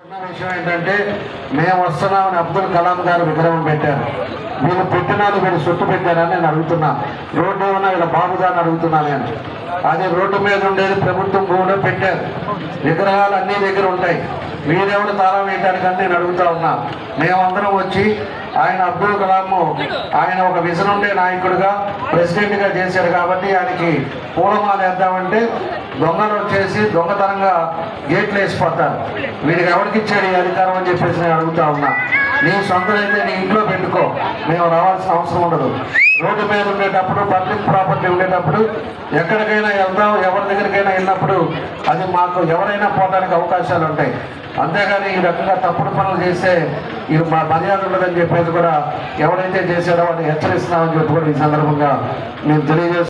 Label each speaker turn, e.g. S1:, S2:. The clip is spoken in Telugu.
S1: విషయం ఏంటంటే మేము వస్తున్నామని అబ్దుల్ కలాం గారు విగ్రహం పెట్టారు. వీళ్ళు పెట్టినారు వీళ్ళు చుట్టు పెట్టారని నేను అడుగుతున్నా. రోడ్డు ఏమన్నా వీళ్ళ బాబుదాన్ని అడుగుతున్నా నేను అది రోడ్డు మీద ఉండేది ప్రభుత్వం కూడా పెట్టారు. విగ్రహాలు అన్ని దగ్గర ఉంటాయి. వీరెవరు తాళం వేయటానికని నేను అడుగుతా ఉన్నా. మేమందరం వచ్చి ఆయన అబ్దుల్ కలాం ఆయన ఒక విజన్ ఉండే నాయకుడిగా ప్రెసిడెంట్గా చేశాడు కాబట్టి ఆయనకి పూలమాల వేద్దామంటే దొంగలు వచ్చేసి దొంగతనంగా గేట్లు వేసిపోతారు వీడికి ఎవరికి ఇచ్చాడు ఈ అధికారం అని చెప్పేసి నేను అడుగుతా ఉన్నా. నీ సొంతమైతే నీ ఇంట్లో పెట్టుకో. మేము రావాల్సిన అవసరం ఉండదు. రోడ్డు మీద ఉండేటప్పుడు పబ్లిక్ ప్రాపర్టీ ఉండేటప్పుడు ఎక్కడికైనా వెళ్దాం దగ్గరికైనా వెళ్ళినప్పుడు అది మాకు ఎవరైనా పోవడానికి అవకాశాలు ఉంటాయి. అంతేగాని ఈ రకంగా తప్పుడు పనులు చేస్తే ఇది మా మర్యాద ఉండదని చెప్పేసి కూడా ఎవరైతే చేశారో వాడిని హెచ్చరిస్తున్నామని చెప్పి కూడా ఈ సందర్భంగా మేము తెలియజేస్తున్నాం.